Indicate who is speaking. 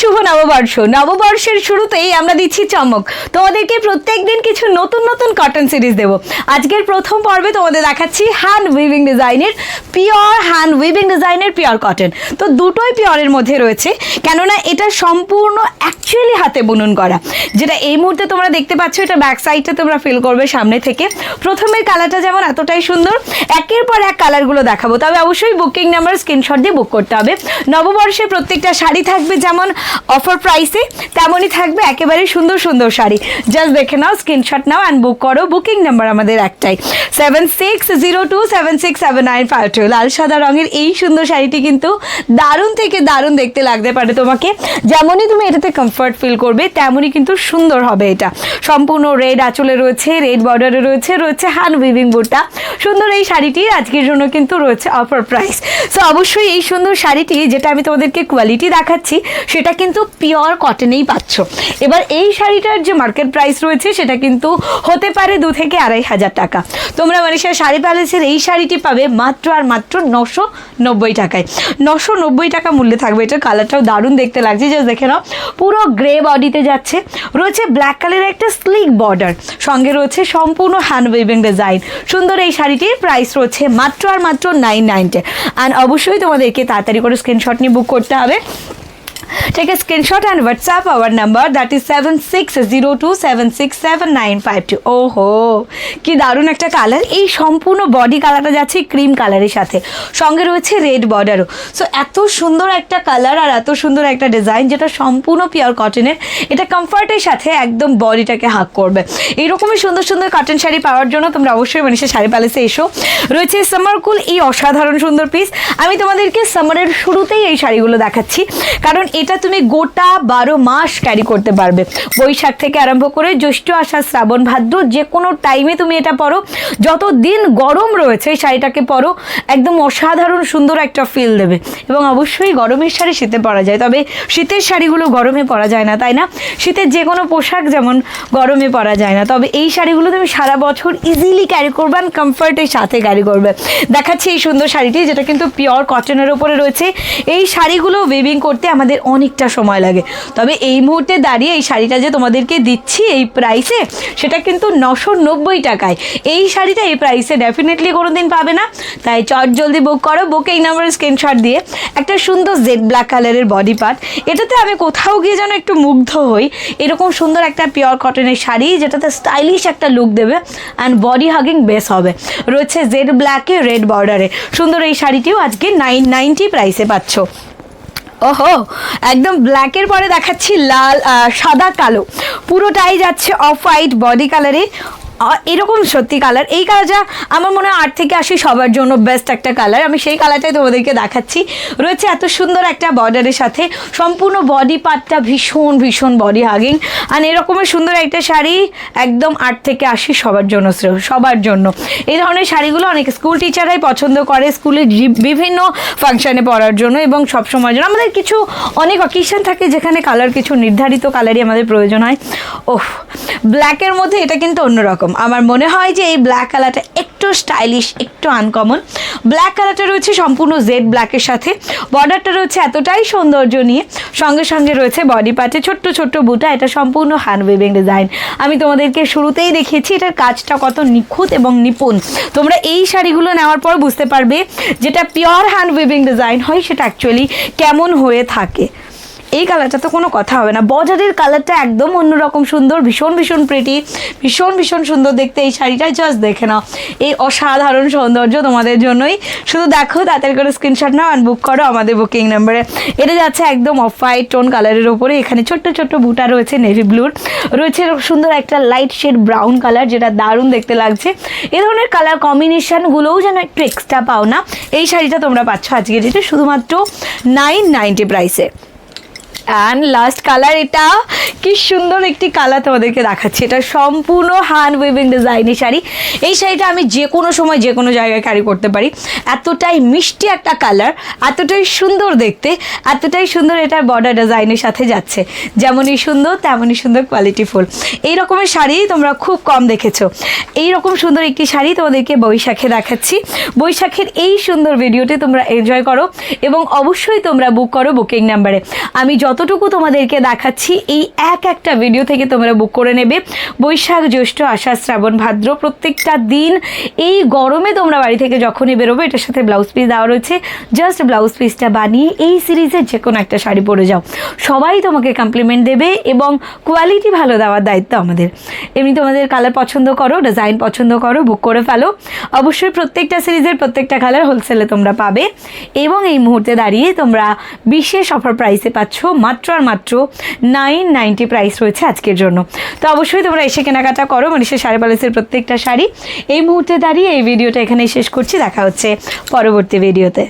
Speaker 1: শুভ নববর্ষ। নববর্ষের শুরুতেই আমরা দিচ্ছি চমক। তোমাদেরকে প্রত্যেক দিন কিছু নতুন নতুন কটন সিরিজ দেব। আজকের প্রথম পর্বে তোমাদের দেখাচ্ছি হ্যান্ড উইভিং ডিজাইনের পিওর হ্যান্ড উইভিং ডিজাইনের পিওর কটন তো দুটোই পিওরের মধ্যে রয়েছে, কেননা এটা সম্পূর্ণ অ্যাকচুয়ালি হাতে বুনন করা। যেটা এই মুহূর্তে তোমরা দেখতে পাচ্ছ, এটা ব্যাক সাইডটা তোমরা ফিল করবে সামনে থেকে। প্রথমের কালারটা যেমন এতটাই সুন্দর, একের পর এক কালারগুলো দেখাবো। তবে অবশ্যই বুকিং নাম্বার স্ক্রিনশট দিয়ে বুক করতে হবে। নববর্ষে প্রত্যেকটা শাড়ি থাকবে যেমন অফার প্রাইসে তেমনই থাকবে একেবারে সুন্দর সুন্দর শাড়ি। জাস্ট দেখে নাও স্ক্রিনশট নাও অ্যান্ড বুক করো। বুকিং নাম্বার আমাদের একটাই। Seven six zero two seven six seven nine five two লাল, সাদা রঙের এই সুন্দর শাড়িটি কিন্তু দারুণ থেকে দারুণ দেখতে লাগতে পারে তোমাকে। যেমনই তুমি এটাতে কমফর্ট ফিল করবে, তেমনই কিন্তু সুন্দর হবে এটা। সম্পূর্ণ রেড আঁচলে রয়েছে রেড বর্ডারে রয়েছে রয়েছে হ্যান্ড উইভিং বুটটা সুন্দর এই শাড়িটি আজকের জন্য কিন্তু রয়েছে অফার প্রাইস সো অবশ্যই এই সুন্দর শাড়িটি, যেটা আমি তোমাদেরকে কোয়ালিটি দেখাচ্ছি, সেটা কিন্তু পিওর কটনেই পাচ্ছ। এবার এই শাড়িটার যে মার্কেট প্রাইস রয়েছে, সেটা কিন্তু হতে পারে দু থেকে আড়াই হাজার টাকা। তোমরা মানিসা শাড়ি প্যালেসের এই শাড়িটি পাবে মাত্র আর মাত্র নশো নব্বই টাকায়। নশো নব্বই টাকা মূল্যে থাকবে। এটার কালারটাও দারুণ দেখতে লাগছে। জাস্ট দেখে নাও, পুরো গ্রে বডিতে যাচ্ছে। রয়েছে ব্ল্যাক কালারের একটা স্লিক বর্ডার সঙ্গে রয়েছে সম্পূর্ণ হ্যান্ড উইভিং ডিজাইন সুন্দর এই শাড়িটির প্রাইস রয়েছে মাত্র আর মাত্র নাইন নাইনটে অ্যান্ড অবশ্যই তোমাদেরকে তাড়াতাড়ি করে স্ক্রিনশট নিয়ে বুক করতে হবে। Take a screenshot and WhatsApp our number, that is seven six zero two seven six seven nine five two. ওহো কি দারুণ একটা কালার এই সম্পূর্ণ বডি কালারটা যাচ্ছে ক্রিম কালারের সাথে। সঙ্গে রয়েছে রেড বর্ডারও সো এত সুন্দর একটা কালার আর এত সুন্দর একটা ডিজাইন যেটা সম্পূর্ণ পিওর কটনের এটা কমফর্টের সাথে একদম বডিটাকে হাক করবে। এইরকমই সুন্দর সুন্দর কটন শাড়ি পাওয়ার জন্য তোমরা অবশ্যই মানুষের শাড়ি প্যালেসে এসো। রয়েছে সামার কুল এই অসাধারণ সুন্দর পিস আমি তোমাদেরকে সামারের শুরুতেই এই শাড়িগুলো দেখাচ্ছি। কারণ এটা তুমি গোটা বারো মাস ক্যারি করতে পারবে। বৈশাখ থেকে আরম্ভ করে জ্যৈষ্ঠ, আষাঢ়, শ্রাবণ, ভাদ্র, যে কোনো টাইমে তুমি এটা পরো। যত দিন গরম রয়েছে এই শাড়িটাকে পরো, একদম অসাধারণ সুন্দর একটা ফিল দেবে। এবং অবশ্যই গরমের শাড়ি শীতে পরা যায়, তবে শীতের শাড়িগুলো গরমে পরা যায় না, তাই না? শীতের যে কোনো পোশাক যেমন গরমে পরা যায় না, তবে এই শাড়িগুলো তুমি সারা বছর ইজিলি ক্যারি করবে অ্যান্ড কমফর্টের সাথে ক্যারি করবে। দেখাচ্ছি এই সুন্দর শাড়িটি, যেটা কিন্তু পিওর কটনের ওপরে রয়েছে। এই শাড়িগুলো ওয়েভিং করতে আমাদের অনেকটা সময় লাগে। তবে এই মুহূর্তে দাঁড়িয়ে এই শাড়িটা যে তোমাদেরকে দিচ্ছি এই প্রাইসে সেটা কিন্তু নশো নব্বই টাকায়। এই শাড়িটা এই প্রাইসে ডেফিনেটলি কোনো দিন পাবে না। তাই চট জলদি বুক করো বুক এই নাম্বারে স্ক্রিনশট দিয়ে একটা সুন্দর জেড ব্ল্যাক কালারের বডি পার্ট এটাতে আমি কোথাও গিয়ে যেন একটু মুগ্ধ হই। এরকম সুন্দর একটা পিওর কটনের শাড়ি, যেটাতে স্টাইলিশ একটা লুক দেবে অ্যান্ড বডি হাগিং বেস হবে। রয়েছে জেড ব্ল্যাকে রেড বর্ডারে সুন্দর এই শাড়িটিও আজকে নাইন নাইনটি প্রাইসে পাচ্ছ। ওহো একদম ব্ল্যাকের পরে দেখাচ্ছি লাল সাদা কালো। পুরোটাই যাচ্ছে অফ হোয়াইট বডি কালারে এরকম সত্যি কালার এই কালারটা আমার মনে হয় আট থেকে আশি সবার জন্য বেস্ট একটা কালার আমি সেই কালারটাই তোমাদেরকে দেখাচ্ছি। রয়েছে এত সুন্দর একটা বর্ডারের সাথে। সম্পূর্ণ বডি পার্টটা ভীষণ ভীষণ বডি হাগিং আর এরকমের সুন্দর একটা শাড়ি একদম আট থেকে আশি সবার জন্য শ্রেয় সবার জন্য। এই ধরনের শাড়িগুলো অনেক স্কুল টিচাররাই পছন্দ করে। স্কুলে বিভিন্ন ফাংশানে পরার জন্য এবং সব সময়ের জন্য। আমাদের কিছু অনেক অকেশন থাকে যেখানে কালার কিছু নির্ধারিত কালারই আমাদের প্রয়োজন হয়। ওহ ব্ল্যাকের মধ্যে এটা কিন্তু অন্যরকম। আমার মনে হয় যে এই ব্ল্যাক কালারটা একটু স্টাইলিশ একটু আনকমন ব্ল্যাক কালারটা রয়েছে সম্পূর্ণ জেড ব্ল্যাকের সাথে। বর্ডারটা রয়েছে এতটাই সৌন্দর্য নিয়ে। সঙ্গে সঙ্গে রয়েছে বডি পার্টে ছোট্ট ছোট্ট বুটা। এটা সম্পূর্ণ হ্যান্ড উইভিং ডিজাইন আমি তোমাদেরকে শুরুতেই দেখিয়েছি এটার কাজটা কত নিখুঁত এবং নিপুণ। তোমরা এই শাড়িগুলো নেওয়ার পর বুঝতে পারবে যেটা পিওর হ্যান্ড উইভিং ডিজাইন হয়, সেটা অ্যাকচুয়ালি কেমন হয়ে থাকে। এই কালারটা তো কোনো কথা হবে না। বজারের কালারটা একদম অন্যরকম সুন্দর, ভীষণ ভীষণ প্রিটি ভীষণ ভীষণ সুন্দর দেখতে। এই শাড়িটা জাস্ট দেখে নাও। এই অসাধারণ সৌন্দর্য তোমাদের জন্যই। শুধু দেখো, তাড়াতাড়ি করে স্ক্রিনশট নাও অ্যান্ড বুক করো আমাদের বুকিং নাম্বারে এটা যাচ্ছে একদম অফ হোয়াইট টোন কালারের ওপরে এখানে ছোট্ট ছোট্ট বুটা রয়েছে নেভি ব্লুর রয়েছে সুন্দর একটা লাইট শেড ব্রাউন কালার যেটা দারুণ দেখতে লাগছে। এ ধরনের কালার কম্বিনেশানগুলোও যেন একটু এক্সট্রা পাও না। এই শাড়িটা তোমরা পাচ্ছ আজকে যেটা শুধুমাত্র নাইন নাইনটি প্রাইসে অ্যান্ড লাস্ট কালার এটা কি সুন্দর একটি কালার তোমাদেরকে দেখাচ্ছি। এটা সম্পূর্ণ হ্যান্ড উইভিং ডিজাইনের শাড়ি। এই শাড়িটা আমি যে কোনো সময় যে কোনো জায়গায় ক্যারি করতে পারি। এতটাই মিষ্টি একটা কালার এতটাই সুন্দর দেখতে, এতটাই সুন্দর এটার বর্ডার ডিজাইনের সাথে যাচ্ছে। যেমনই সুন্দর, তেমনই সুন্দর কোয়ালিটিফুল এই রকমের শাড়ি তোমরা খুব কম দেখেছ। এই রকম সুন্দর একটি শাড়ি তোমাদেরকে বৈশাখে দেখাচ্ছি। বৈশাখের এই সুন্দর ভিডিওটি তোমরা এনজয় করো এবং অবশ্যই তোমরা বুক করো বুকিং নাম্বারে আমি যতটুকু তোমাদেরকে দেখাচ্ছি, এই এক একটা ভিডিও থেকে তোমরা বুক করে নেবে। বৈশাখ, জ্যৈষ্ঠ, আষাঢ়, শ্রাবণ, ভাদ্র প্রত্যেকটা দিন এই গরমে তোমরা বাড়ি থেকে যখনই বেরোবে, এটার সাথে ব্লাউজ পিস দেওয়া রয়েছে। জাস্ট ব্লাউজ পিসটা বানিয়ে এই সিরিজের যে কোনো একটা শাড়ি পরে যাও। সবাই তোমাকে কমপ্লিমেন্ট দেবে এবং কোয়ালিটি ভালো দেওয়ার দায়িত্ব আমাদের। এমনি তোমাদের কালার পছন্দ করো ডিজাইন পছন্দ করো বুক করে ফেলো। অবশ্যই প্রত্যেকটা সিরিজের প্রত্যেকটা কালার হোলসেলে তোমরা পাবে। এবং এই মুহূর্তে দাঁড়িয়ে তোমরা বিশেষ অফার প্রাইসে পাচ্ছ মাত্র আর মাত্র নাইন নাইনটি প্রাইস রয়েছে আজকের জন্য। তো অবশ্যই তোমরা এসে কেনাকাটা করো মনীষের শাড়ি প্যালেসের প্রত্যেকটা শাড়ি। এই মুহূর্তে দাঁড়িয়ে এই ভিডিওটা এখানেই শেষ করছি। দেখা হচ্ছে পরবর্তী ভিডিওতে।